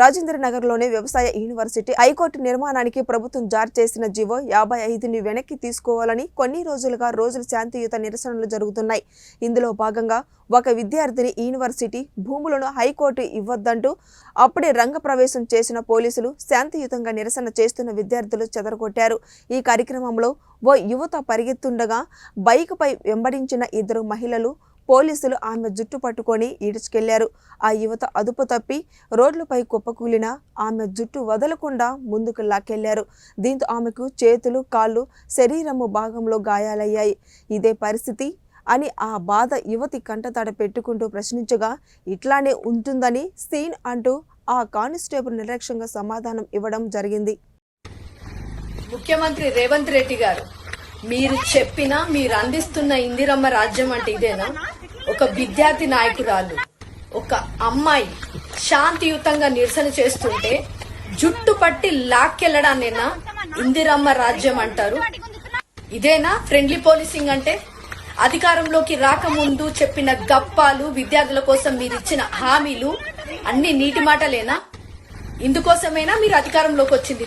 రాజేంద్ర నగర్లోని వ్యవసాయ university high court నిర్మాణానికి ప్రభుత్వం జారీ చేసిన జీవో యాభై ఐదుని వెనక్కి తీసుకోవాలని కొన్ని రోజులుగా రోజులు శాంతియుత నిరసనలు జరుగుతున్నాయి. ఇందులో భాగంగా ఒక విద్యార్థిని యూనివర్సిటీ భూములను హైకోర్టు ఇవ్వొద్దంటూ అప్పుడే రంగప్రవేశం చేసిన పోలీసులు శాంతియుతంగా నిరసన చేస్తున్న విద్యార్థులు చెదరగొట్టారు. ఈ కార్యక్రమంలో ఓ యువత పరిగెత్తుండగా బైక్పై వెంబడించిన ఇద్దరు మహిళలు పోలీసులు ఆమె జుట్టు పట్టుకొని ఈడ్చుకెళ్ళారు. ఆ యువత అదుపు తప్పి రోడ్లపై కుప్పకూలిన ఆమె జుట్టు వదలకుండా ముందుకు లాక్కెళ్ళారు. దీంతో ఆమెకు చేతులు కాళ్ళు శరీరము భాగంలో గాయాలయ్యాయి. ఇదే పరిస్థితి అని ఆ బాధ యువతి కంటతడ పెట్టుకుంటూ ప్రశ్నించగా ఇట్లానే ఉంటుందని సీన్ అంటూ ఆ కానిస్టేబుల్ నిర్లక్ష్యంగా సమాధానం ఇవ్వడం జరిగింది. ముఖ్యమంత్రి రేవంత్ రెడ్డి గారు మీరు చెప్పిన మీరు అందిస్తున్న ఇందిరమ్మ రాజ్యం అంటే ఇదేనా? ఒక విద్యార్థి నాయకురాలు ఒక అమ్మాయి శాంతియుతంగా నిరసన చేస్తుంటే జుట్టు పట్టి లాక్కెళ్ళడాన్నేనా ఇందిరమ్మ రాజ్యం అంటారు. ఇదేనా ఫ్రెండ్లీ పోలీసింగ్ అంటే? అధికారంలోకి రాకముందు చెప్పిన గప్పాలు విద్యార్థుల కోసం మీరు ఇచ్చిన హామీలు అన్ని నీటి మాటలేనా? ఇందుకోసమైనా మీరు అధికారంలోకి వచ్చింది